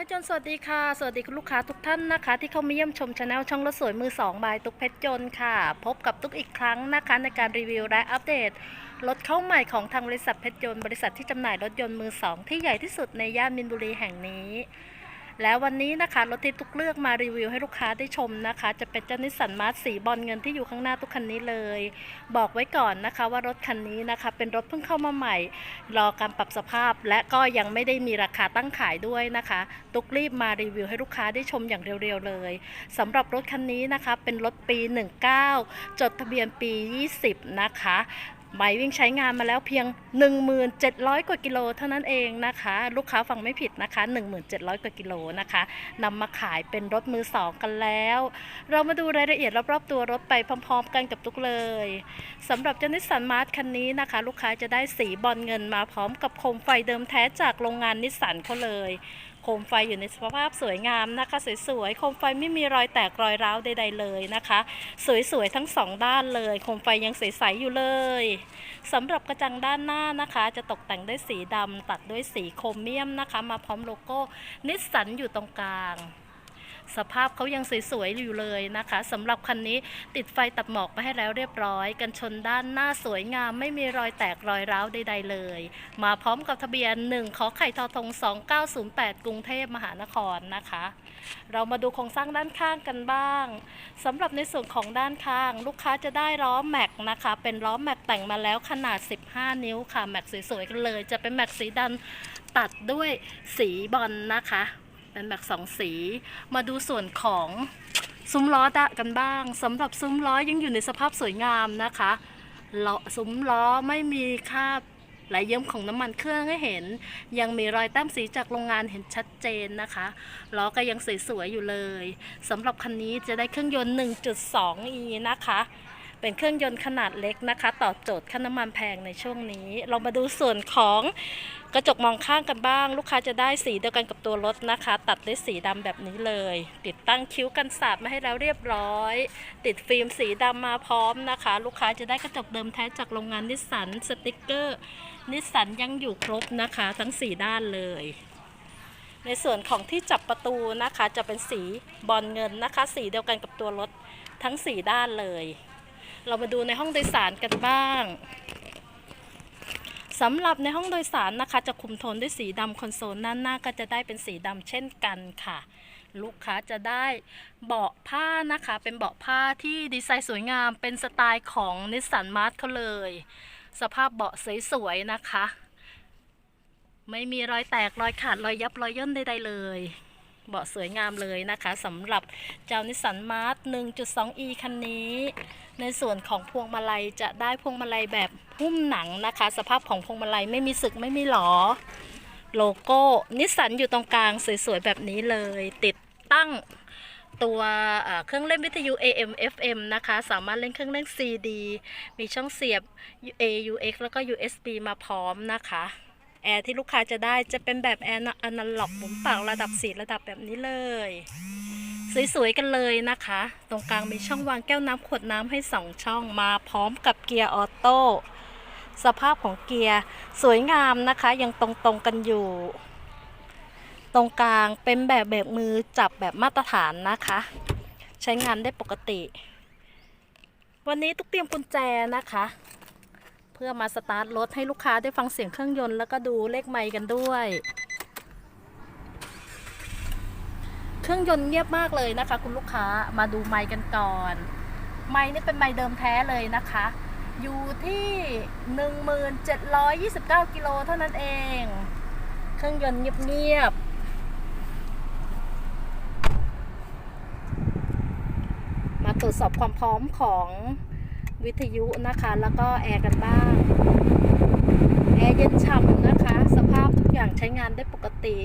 ป้าจนสวัสดีค่ะ สวัสดีคุณลูกค้าทุกท่านนะคะ ที่เข้ามาเยี่ยมชมชาแนลช่องรถสวยมือ2บายตุกเพชรจนค่ะ พบกับตุกอีกครั้งนะคะ ในการรีวิวและอัปเดตรถเข้าใหม่ของทางบริษัทเพชรยนต์บริษัทที่จำหน่ายรถยนต์มือสองที่ใหญ่ที่สุดในย่านมินบุรีแห่งนี้ แล้ววันนี้นะคะรถที่ตุกเลือกมารีวิวให้ลูกค้าได้ชมนะคะ จะเป็นเจ้านิสสันมาร์สสีบอลเงินที่อยู่ข้างหน้าทุกคันนี้เลย บอกไว้ก่อนนะคะว่ารถคันนี้นะคะ เป็นรถเพิ่งเข้ามาใหม่ รอการปรับสภาพ และก็ยังไม่ได้มีราคาตั้งขายด้วยนะคะ ตุกรีบมารีวิวให้ลูกค้าได้ชมอย่างเร็วๆเลยสำหรับรถคันนี้นะคะเป็นรถปี 19 จดทะเบียนปี 20 นะคะ หมวิ่งใช้งานมาแล้วเพียง 1700 กว่ากิโลเท่านั้นเองนะคะ ลูกค้าฟังไม่ผิดนะคะ 1700 กว่ากิโลนะคะนำมาขายเป็นรถมือสองกันแล้ว เรามาดูรายละเอียดรอบๆตัวรถไปพร้อม ๆ กันกับตุกเลยสำหรับเจ้านิสสันมาร์ทคันนี้นะคะ ลูกค้าจะได้สีบอลเงินมาพร้อมกับโคมไฟเดิมแท้จากโรงงานนิสสันเขาเลย โคมไฟอยู่ในสภาพสวยงามนะคะ สวยๆ โคมไฟไม่มีรอยแตกรอยร้าวใดๆเลยนะคะ สวยๆ ทั้งสองด้านเลย โคมไฟยังใสๆอยู่เลยสำหรับกระจังด้านหน้านะคะ จะตกแต่งด้วยสีดำตัดด้วยสีโครเมียมนะคะ มาพร้อมโลโก้นิสสันอยู่ตรงกลาง สภาพเขายังสวยๆอยู่เลยนะคะสำหรับคันนี้ติดไฟตัดหมอกมาให้แล้วเรียบร้อย กันชนด้านหน้าสวยงาม ไม่มีรอยแตกรอยร้าวใดๆเลย มาพร้อมกับทะเบียน 1 ขอไข่ทอทง 2908 กรุงเทพมหานครนะคะ เรามาดูโครงสร้างด้านข้างกันบ้างสำหรับในส่วนของด้านข้าง ลูกค้าจะได้ล้อแม็กนะคะ เป็นล้อแม็กแต่งมาแล้วขนาด 15 นิ้วค่ะแม็กสวยๆกันเลย จะเป็นแม็กสีดำตัดด้วยสีบอลนะคะ เป็นแม็กสองสี มาดูส่วนของซุ้มล้อดะกันบ้างสำหรับซุ้มล้อยังอยู่ในสภาพสวยงามนะคะล้อซุ้มล้อไม่มีคราบไหลเยิ้มของน้ำมันเครื่องให้เห็น ยังมีรอยแต้มสีจากโรงงานเห็นชัดเจนนะคะล้อก็ยังสวยๆอยู่เลยสำหรับคันนี้จะได้เครื่องยนต์ 1.2e นะคะ เป็นเครื่องยนต์ขนาดเล็กนะคะ ตอบโจทย์ค่าน้ำมันแพงในช่วงนี้ เรามาดูส่วนของกระจกมองข้างกันบ้าง ลูกค้าจะได้สีเดียวกันกับตัวรถนะคะ ตัดด้วยสีดำแบบนี้เลย ติดตั้งคิ้วกันสาดมาให้แล้วเรียบร้อย ติดฟิล์มสีดำมาพร้อมนะคะ ลูกค้าจะได้กระจกเดิมแท้จากโรงงานนิสสันสติกเกอร์นิสสันยังอยู่ครบนะคะ ทั้ง 4 ด้านเลยในส่วนของที่จับประตูนะคะจะเป็นสีบอลเงินนะคะ สีเดียวกันกับตัวรถทั้ง 4 ด้านเลย เรามาดูในห้องโดยสารกันบ้างสำหรับในห้องโดยสารนะคะ จะคุมโทนด้วยสีดำคอนโซลด้านหน้าก็จะได้เป็นสีดำเช่นกันค่ะ ลูกค้าจะได้เบาะผ้านะคะ เป็นเบาะผ้าที่ดีไซน์สวยงามเป็นสไตล์ของนิสสันมาร์ทเขาเลย สภาพเบาะสวยๆนะคะ ไม่มีรอยแตกรอยขาดรอยยับรอยย่นใดๆเลย เบาะสวยงามเลยนะคะสำหรับเจ้านิสสันมาร์ท 1.2e คันนี้ ในส่วนของพวงมาลัยจะได้พวงมาลัยแบบหุ้มหนังนะคะ สภาพของพวงมาลัยไม่มีสึกไม่มีหลอ โลโก้นิสสันอยู่ตรงกลางสวยๆแบบนี้เลย ติดตั้งตัวเครื่องเล่นวิทยุ AM FM นะคะ สามารถเล่นเครื่องเล่น CD มีช่องเสียบ AUX แล้วก็ USB มาพร้อมนะคะ แอร์ที่ลูกค้าจะได้จะเป็นแบบแอร์อนาล็อกหมุนปากระดับสีระดับแบบนี้เลย สวยๆกันเลยนะคะ ตรงกลางมีช่องวางแก้วน้ำขวดน้ำให้2ช่องมาพร้อมกับเกียร์ออโต้สภาพของเกียร์สวยงามนะคะ ยังตรงๆกันอยู่ ตรงกลางเป็นแบบเบรกมือจับแบบมาตรฐานนะคะ ใช้งานได้ปกติ วันนี้ตุ๊กเตรียมกุญแจนะคะ เพื่อมาสตาร์ทรถให้ลูกค้าได้ฟังเสียงเครื่องยนต์แล้วก็ดูเลขไมค์กันด้วย เครื่องยนต์เงียบมากเลยนะคะ คุณลูกค้ามาดูไมค์กันก่อน ไมค์นี่เป็นไมค์เดิมแท้เลยนะคะ อยู่ที่ 1729 กิโลเท่านั้นเอง เครื่องยนต์เงียบๆมาตรวจสอบความพร้อมของวิทยุนะคะ แล้วก็แอร์กันบ้าง แอร์เย็นฉ่ำนะคะ สภาพทุกอย่างใช้งานได้ปกติ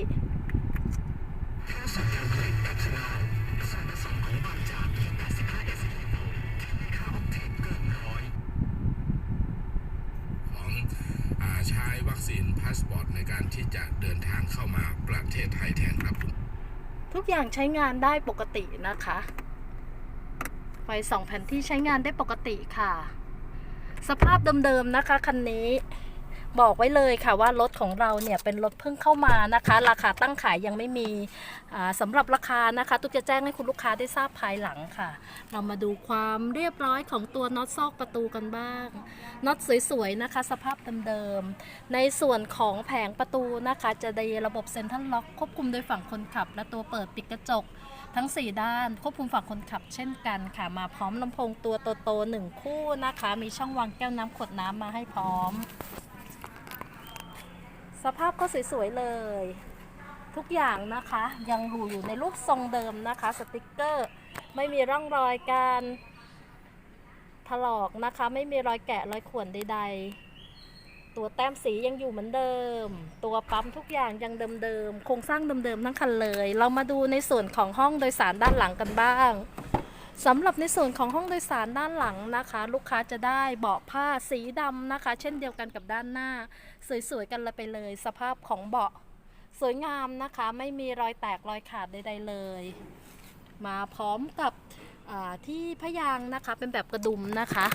ของอาใช้วัคซีนพาสปอร์ตในการที่จะเดินทางเข้ามาประเทศไทยแทนครับคุณทุกอย่างใช้งานได้ปกตินะคะไฟสองแผ่นที่ใช้งานได้ปกติค่ะ สภาพเดิมๆนะคะคันนี้ บอกไว้เลยค่ะว่ารถของเราเนี่ยเป็นรถเพิ่งเข้ามานะคะ ราคาตั้งขายยังไม่มีอ่าสำหรับราคานะคะตุ๊กจะแจ้งให้คุณลูกค้าได้ทราบภายหลังค่ะ เรามาดูความเรียบร้อยของตัวน็อตซอกประตูกันบ้างน็อตสวยๆนะคะ สภาพเดิมๆในส่วนของแผงประตูนะคะ จะได้ระบบเซ็นทรัลล็อกควบคุมโดยฝั่งคนขับ และตัวเปิดปิดกระจกทั้ง 4 ด้านควบคุมฝั่งคนขับเช่นกันค่ะ มาพร้อมลำโพงตัวโตๆหนึ่งคู่นะคะ มีช่องวางแก้วน้ำขวดน้ำมาให้พร้อม สภาพก็สวยๆเลย ทุกอย่างนะคะยังอยู่อยู่ในรูปทรงเดิมนะคะ สติกเกอร์ ไม่มีร่องรอยการถลอกนะคะ ไม่มีรอยแกะรอยข่วนใด ๆ ตัวแต้มสียังอยู่เหมือนเดิม ตัวปั๊มทุกอย่างยังเดิมๆโครงสร้างเดิมๆทั้งคันเลย เรามาดูในส่วนของห้องโดยสารด้านหลังกันบ้าง สำหรับในส่วนของห้องโดยสารด้านหลังนะคะ ลูกค้าจะได้เบาะผ้าสีดำนะคะ เช่นเดียวกันกับด้านหน้า สวยๆกันเลยไปเลย สภาพของเบาะสวยงามนะคะ ไม่มีรอยแตกรอยขาดใดๆเลย มาพร้อมกับที่พยางค์นะคะเป็นแบบกระดุมนะคะ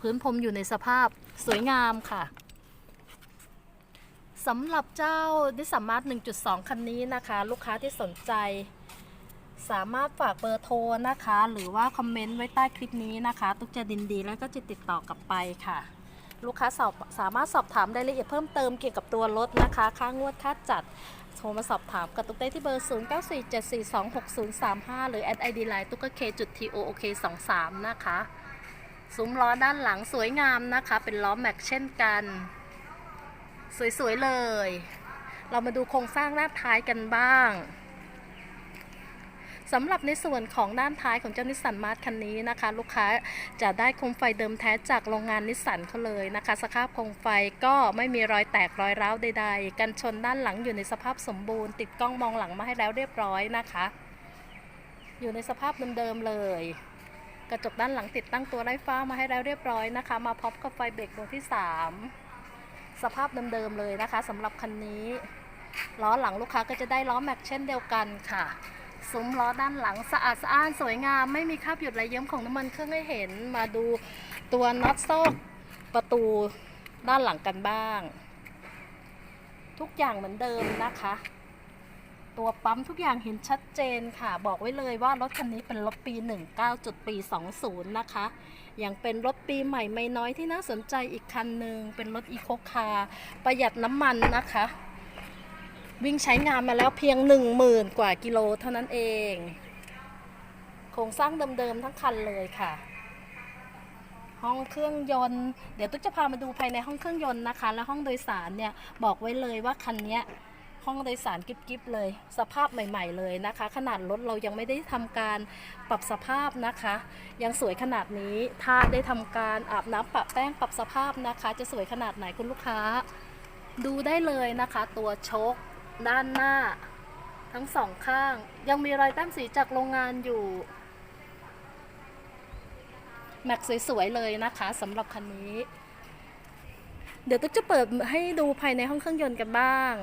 พื้นพรมอยู่ในสภาพสวยงามค่ะสำหรับเจ้าดิสมาร์ท1.2 คันนี้นะคะ ลูกค้าที่สนใจ สามารถฝากเบอร์โทรนะคะ หรือว่าคอมเมนต์ไว้ใต้คลิปนี้นะคะ ตุกจะดินดีแล้วก็จะติดต่อกลับไปค่ะ ลูกค้าสอบสามารถสอบถามรายละเอียดเพิ่มเติมเกี่ยวกับตัวรถนะคะ ค่างวดค่าจัดโทรมาสอบถามกับตุ๊กได้ที่เบอร์ 0947426035 หรือแอดไอดีไลน์ตุ๊กเคจุด TOOK 23 นะคะซุ้มล้อด้านหลังสวยงามนะคะ เป็นล้อแม็กเช่นกัน สวยๆเลย เรามาดูโครงสร้างด้าท้ายกันบ้าง สำหรับในส่วนของด้านท้ายของเจ้านิสสันมาร์ทคันนี้นะคะ ลูกค้าจะได้โคมไฟเดิมแท้จากโรงงานนิสสันเขาเลยนะคะ สภาพโคมไฟก็ไม่มีรอยแตกรอยร้าวใดๆ กันชนด้านหลังอยู่ในสภาพสมบูรณ์ ติดกล้องมองหลังมาให้แล้วเรียบร้อยนะคะ อยู่ในสภาพเดิมๆเลย กระจกด้านหลังติดตั้งตัวไร้ฟ้ามาให้แล้วเรียบร้อยนะคะ มาพร้อมกับไฟเบรกดวงที่ 3 สภาพเดิมๆเลยนะคะสำหรับคันนี้ล้อหลังลูกค้าก็จะได้ล้อแม็กเช่นเดียวกันค่ะ ซุ้มล้อด้านหลังสะอาดสะอ้านสวยงาม ไม่มีคราบหยดไหลเยิ้มของน้ำมันเครื่องให้เห็น มาดูตัวน็อตโซ่ประตูด้านหลังกันบ้าง ทุกอย่างเหมือนเดิมนะคะ ตัวปั๊มทุกอย่างเห็นชัดเจนค่ะ บอกไว้เลยว่ารถคันนี้เป็นรถปี 19จุดปี 20 นะคะ ยังเป็นรถปีใหม่ไม่น้อยที่น่าสนใจอีกคันหนึ่งเป็นรถอีโคคาร์ประหยัดน้ำมันนะคะ วิ่งใช้งานมาแล้วเพียง 1 0,000 กว่ากิโลเท่านั้นเอง โครงสร้างเดิมๆทั้งคันเลยค่ะ ห้องเครื่องยนต์ เดี๋ยวตุ๊กจะพามาดูภายในห้องเครื่องยนต์นะคะ และห้องโดยสารเนี่ยบอกไว้เลยว่าคันเนี้ยห้องโดยสารกิ๊บๆเลย สภาพใหม่ ๆ เลยนะคะ ขนาดรถเรายังไม่ได้ทำการปรับสภาพนะคะ ยังสวยขนาดนี้ถ้าได้ทำการอาบน้ำปะแป้งปรับสภาพนะคะ จะสวยขนาดไหนคุณลูกค้า ดูได้เลยนะคะ ตัวโชค ด้านหน้า ทั้งสองข้าง ยังมีรอยแต้มสีจากโรงงานอยู่ แม็กสวย ๆ เลยนะคะสำหรับคันนี้ เดี๋ยวตุ๊กจะเปิดให้ดูภายในห้องเครื่องยนต์กันบ้าง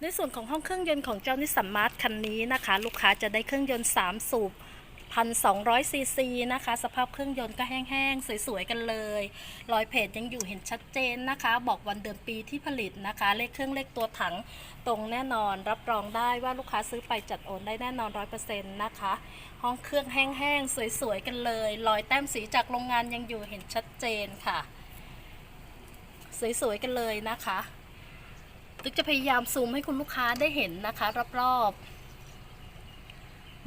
ในส่วนของห้องเครื่องยนต์ของเจ้านิสสันมาร์ทคันนี้นะคะ ลูกค้าจะได้เครื่องยนต์ 3 สูบ 1,200ซีซีนะคะ สภาพเครื่องยนต์ก็แห้งๆ สวยๆ กันเลย รอยเพจยังอยู่เห็นชัดเจนนะคะ บอกวันเดือนปีที่ผลิตนะคะ เลขเครื่องเลขตัวถังตรงแน่นอน รับรองได้ว่าลูกค้าซื้อไปจัดโอนได้แน่นอน 100%นะคะ ห้องเครื่องแห้งๆ สวยๆ กันเลย รอยแต้มสีจากโรงงานยังอยู่เห็นชัดเจนค่ะ สวยๆ กันเลยนะคะตึกจะพยายามซูมให้คุณลูกค้าได้เห็นนะคะ รอบๆ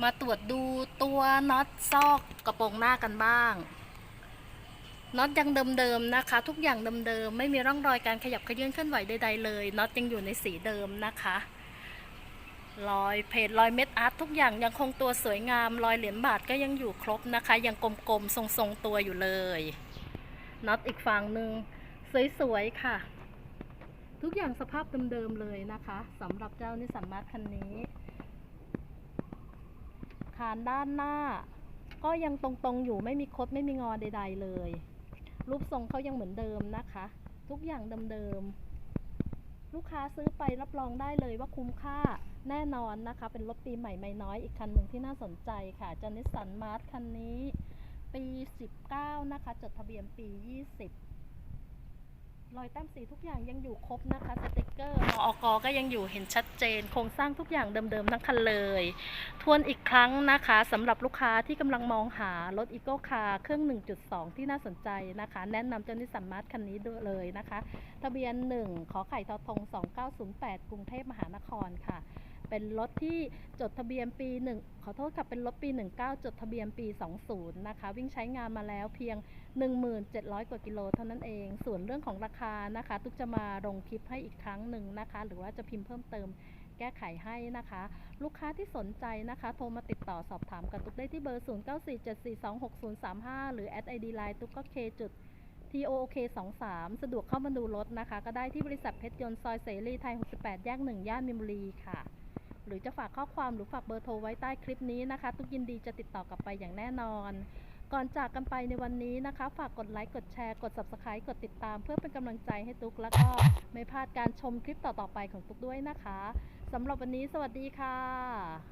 มาตรวจดูตัวน็อตซอกกระโปรงหน้ากันบ้างน็อตยังเดิมๆนะคะ ทุกอย่างเดิมๆไม่มีร่องรอยการขยับเขยื่นเคลื่อนไหวใดๆเลยน็อตยังอยู่ในสีเดิมนะคะรอยเพจรอยเม็ดอาร์ตทุกอย่างยังคงตัวสวยงามรอยเหรียญบาทก็ยังอยู่ครบนะคะ ยังกลมๆทรงๆตัวอยู่เลยน็อตอีกฝั่งหนึ่งสวยๆค่ะ ทุกอย่างสภาพเดิมๆเลยนะคะสำหรับเจ้านิสสันมาร์ทคันนี้านด้านหน้า ก็ยังตรงๆอยู่ไม่มีคดไม่มีงอใด ๆ เลย รูปทรงเขายังเหมือนเดิมนะคะ ทุกอย่างเดิมๆ ลูกค้าซื้อไปรับรองได้เลยว่าคุ้มค่าแน่นอนนะคะ เป็นรถปีใหม่ไม่น้อยอีกคันหนึ่งที่น่าสนใจค่ะเจ้านิสสันมาร์ทคันนี้ ปี 19 นะคะ จดทะเบียนปี 20 รอยแต้มสีทุกอย่างยังอยู่ครบนะคะสติกเกอร์มอกก็ยังอยู่เห็นชัดเจน โครงสร้างทุกอย่างเดิมๆทั้งคันเลย ทวนอีกครั้งนะคะสำหรับลูกค้าที่กำลังมองหารถอีโก้คาร์เครื่อง 1.2 ที่น่าสนใจนะคะ แนะนำเจ้านิสสันมาร์ทคันนี้ด้วยเลยนะคะ ทะเบียน 1 ขอไข่ทอทง 2908 กรุงเทพมหานครค่ะ เป็นรถที่จดทะเบียนปี1ขอโทษค่ะเป็นรถปี 19 จดทะเบียนปี 20 นะคะ วิ่งใช้งานมาแล้วเพียง 1700 กว่ากิโลเท่านั้นเอง ส่วนเรื่องของราคานะคะตุกจะมาลงคลิปให้อีกครั้งหนึ่งนะคะ หรือว่าจะพิมพ์เพิ่มเติมแก้ไขให้นะคะ ลูกค้าที่สนใจนะคะ โทรมาติดต่อสอบถามกับตุกได้ที่เบอร์ 0947426035 หรือแอดไอดีไลน์ตุกก็เคจุด TOK 23 สะดวกเข้ามาดูรถนะคะ ก็ได้ที่บริษัทเพชรยนต์ซอยเสรีไทย 68 แยก 1 ย่านมินบุรีค่ะ หรือจะฝากข้อความหรือฝากเบอร์โทรไว้ใต้คลิปนี้นะคะ ทุกยินดีจะติดต่อกลับไปอย่างแน่นอน ก่อนจากกันไปในวันนี้นะคะ ฝากกดไลค์กดแชร์กด Subscribe กดติดตาม เพื่อเป็นกำลังใจให้ตุกแล้วก็ไม่พลาดการชมคลิปต่อๆไปของตุกด้วยนะคะสำหรับวันนี้สวัสดีค่ะ